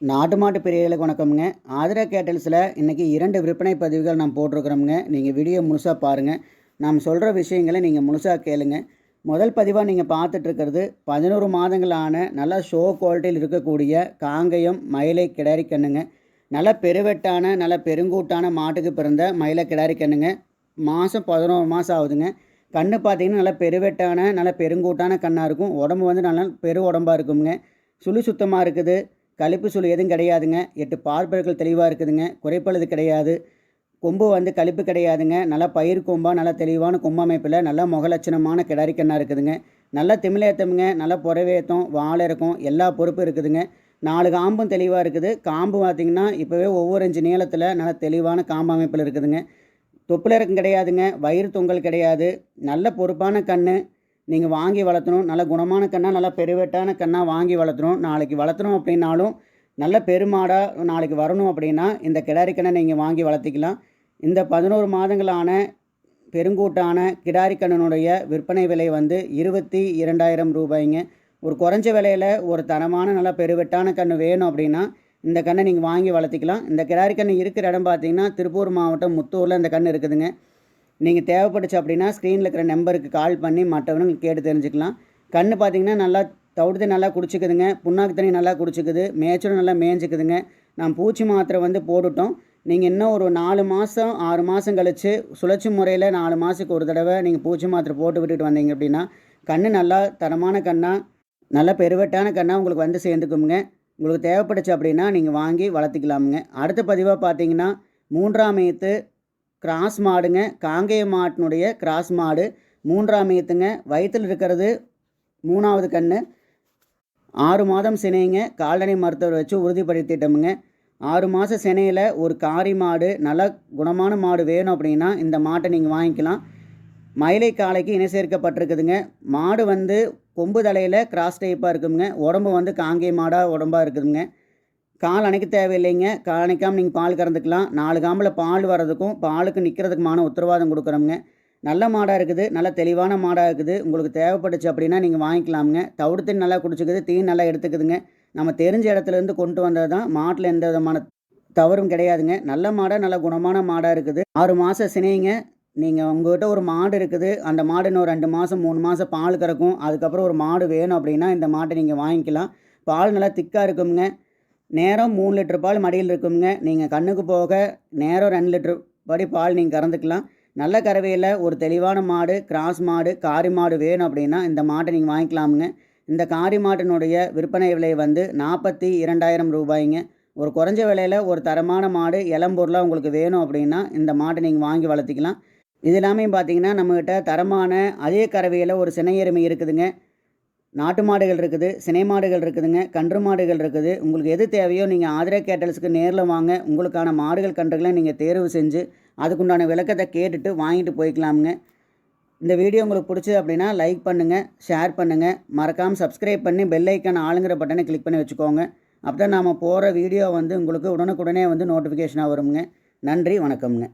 நாட்டு மாட்டு பிரியர்களுக்கு வணக்கம்ங்க. ஆதிரா கேட்டல்ஸில் இன்றைக்கி இரண்டு விற்பனை பதிவுகள் நான் போட்டிருக்கிறோம்ங்க. நீங்கள் வீடியோ முழுசாக பாருங்கள் நாம் சொல்கிற விஷயங்களை நீங்கள் முழுசாக கேளுங்க. முதல் பதிவாக நீங்கள் பார்த்துட்ருக்கிறது பதினோரு மாதங்களான நல்ல ஷோ குவாலிட்டியில் இருக்கக்கூடிய காங்கயம் மயிலை கிடாரி கண்ணுங்க. நல்ல பெருவெட்டான நல்ல பெருங்கூட்டான மாட்டுக்கு பிறந்த மயிலை கிடாரி கண்ணுங்க. மாதம் பதினோரு மாதம் ஆகுதுங்க. கண்ணு பார்த்தீங்கன்னா நல்லா பெருவெட்டான நல்ல பெருங்கூட்டான கண்ணாக இருக்கும். உடம்பு வந்து நல்லா பெரு உடம்பாக இருக்குங்க. சுழி சுத்தமாக இருக்குது. கழிப்பு சுழி எதுவும் கிடையாதுங்க. எட்டு பார்ப்பர்கள் தெளிவாக இருக்குதுங்க. குறைப்பழுது கிடையாது. கொம்பு வந்து கழிப்பு கிடையாதுங்க. நல்லா பயிர் கொம்பா நல்லா தெளிவான கொம்பு அமைப்பில் நல்லா முகலட்சணமான கிடாரிக்கண்ணாக இருக்குதுங்க. நல்லா திமிழேத்தமுங்க நல்லா புறவேத்தம் வாழை இருக்கும் எல்லா பொறுப்பும் இருக்குதுங்க. நாலு காம்பும் தெளிவாக இருக்குது. காம்பு பார்த்திங்கன்னா இப்போவே ஒவ்வொரு அஞ்சு நீளத்தில் நல்லா தெளிவான காம்பு அமைப்பில் இருக்குதுங்க. தொப்புல இறக்கம் கிடையாதுங்க. வயிறு தொங்கல் கிடையாது. நல்ல பொறுப்பான கன்று நீங்கள் வாங்கி வளர்த்தணும் நல்ல குணமான கண்ணாக நல்லா பெருவெட்டான கண்ணாக வாங்கி வளர்த்தணும். நாளைக்கு வளர்த்தணும் அப்படின்னாலும் நல்ல பெருமாடாக நாளைக்கு வரணும் அப்படின்னா இந்த கிடாரிக்கண்ணை நீங்கள் வாங்கி வளர்த்திக்கலாம். இந்த பதினோரு மாதங்களான பெருங்கூட்டான கிடாரிக்கண்ணனுடைய விற்பனை விலை வந்து இருபத்தி இரண்டாயிரம் ரூபாய்ங்க. ஒரு குறைஞ்ச விலையில் ஒரு தரமான நல்ல பெருவெட்டான கன்று வேணும் அப்படின்னா இந்த கண்ணை நீங்கள் வாங்கி வளர்த்திக்கலாம். இந்த கிடாரி கன்று இருக்கிற இடம் பார்த்தீங்கன்னா திருப்பூர் மாவட்டம் முத்தூரில் இந்த கன்று இருக்குதுங்க. நீங்கள் தேவைப்பட்டுச்சு அப்படின்னா ஸ்க்ரீனில் இருக்கிற நம்பருக்கு கால் பண்ணி மற்றவனும் கேட்டு தெரிஞ்சுக்கலாம். கண் பார்த்தீங்கன்னா நல்லா தவிடுது நல்லா குடிச்சிக்குதுங்க. புண்ணாக்கு தண்ணி நல்லா குடிச்சிக்குது. மேய்ச்சலும் நல்லா மேய்ஞ்சிக்குதுங்க. நான் பூச்சி மாத்திரை வந்து போட்டுட்டோம். நீங்கள் இன்னும் ஒரு நாலு மாதம் ஆறு மாதம் கழித்து சுழற்சி முறையில் நாலு மாதத்துக்கு ஒரு தடவை நீங்கள் பூச்சி மாத்திரை போட்டு விட்டுட்டு வந்தீங்க அப்படின்னா கண் நல்லா தரமான கண்ணாக நல்லா பெருவெட்டான கண்ணாக உங்களுக்கு வந்து சேர்ந்துக்குமுங்க உங்களுக்கு தேவைப்பட்டுச்சு அப்படின்னா நீங்கள் வாங்கி வளர்த்துக்கலாமுங்க. அடுத்த பதிவாக பார்த்தீங்கன்னா மூன்றாம் மேத்து கிராஸ் மாடுங்க. காங்கேய மாட்டினுடைய கிராஸ் மாடு. மூன்றாம் ஈத்துங்க வயிற்றில் இருக்கிறது மூணாவது கன்று ஆறு மாதம் சினைங்க. கால்நடை மருத்துவர் வச்சு உறுதிப்படுத்திட்டோமுங்க. ஆறு மாத சினையில் ஒரு காரி மாடு நல்ல குணமான மாடு வேணும் அப்படின்னா இந்த மாட்டை நீங்கள் வாங்கிக்கலாம். மயிலை காளைக்கு இணை சேர்க்கப்பட்டிருக்குதுங்க. மாடு வந்து கொம்பு தலையில் கிராஸ் டைப்பாக இருக்குதுங்க உடம்பு வந்து காங்கேய மாடாக உடம்பாக இருக்குதுங்க. கால் அணைக்க தேவையில்லைங்க. கால் அணைக்காமல் நீங்கள் பால் கறந்துக்கலாம். நாலு காம்பில் பால் வர்றதுக்கும் பாலுக்கு நிற்கிறதுக்குமான உத்தரவாதம் கொடுக்குறோங்க நல்ல மாடாக இருக்குது. நல்ல தெளிவான மாடாக இருக்குது. உங்களுக்கு தேவைப்பட்டுச்சு அப்படின்னா நீங்கள் வாங்கிக்கலாமுங்க. தவிடு தண்ணி நல்லா குடிச்சிக்குது. தீ நல்லா எடுத்துக்குதுங்க. நம்ம தெரிஞ்ச இடத்துலேருந்து கொண்டு வந்தது தான் மாட்டில் எந்த விதமான தவறும் கிடையாதுங்க. நல்ல மாடாக நல்ல குணமான மாடாக இருக்குது. ஆறு மாதம் சினைங்க நீங்கள் உங்கள்கிட்ட ஒரு மாடு இருக்குது. அந்த மாடு இன்னும் ரெண்டு மாதம் மூணு மாதம் பால் கறக்கும். அதுக்கப்புறம் ஒரு மாடு வேணும் அப்படின்னா இந்த மாட்டை நீங்கள் வாங்கிக்கலாம். பால் நல்லா திக்காக இருக்குங்க. நேரம் மூணு லிட்டர் பால் மடியில் இருக்குங்க நீங்கள் கண்ணுக்கு போக நேரம் ரெண்டு லிட்டர் படி பால் நீங்கள் கறந்துக்கலாம். நல்ல கறவையில் ஒரு தெளிவான மாடு கிராஸ் மாடு காரி மாடு வேணும் அப்படின்னா இந்த மாட்டை நீங்கள் வாங்கிக்கலாமுங்க. இந்த காரி மாட்டினுடைய விற்பனை விலை வந்து நாற்பத்தி இரண்டாயிரம் ரூபாய்ங்க. ஒரு குறைஞ்ச விலையில் ஒரு தரமான மாடு இளம்பொருளாக உங்களுக்கு வேணும் அப்படின்னா இந்த மாட்டை நீங்கள் வாங்கி வளர்த்திக்கலாம். இது எல்லாமே பார்த்தீங்கன்னா நம்மக்கிட்ட தரமான அதே கறவையில் ஒரு சினையெருமை இருக்குதுங்க. நாட்டு மாடுகள் இருக்குது சினை மாடுகள் இருக்குதுங்க கன்று மாடுகள் இருக்குது. உங்களுக்கு எது தேவையோ நீங்கள் ஆதிரா கேட்டல்ஸுக்கு நேரில் வாங்க. உங்களுக்கான மாடுகள் கன்றுகளை நீங்கள் தேர்வு செஞ்சு அதுக்குண்டான விளக்கத்தை கேட்டுட்டு வாங்கிட்டு போய்க்கலாமுங்க. இந்த வீடியோ உங்களுக்கு பிடிச்சது அப்படின்னா லைக் பண்ணுங்கள் ஷேர் பண்ணுங்கள் மறக்காமல் சப்ஸ்கிரைப் பண்ணி பெல் ஐக்கான ஆளுங்கிற பட்டனை கிளிக் பண்ணி வச்சுக்கோங்க. அப்போ தான் நாம் போகிற வீடியோ வந்து உங்களுக்கு உடனுக்குடனே வந்து நோட்டிஃபிகேஷனாக வருங்க நன்றி வணக்கம்ங்க.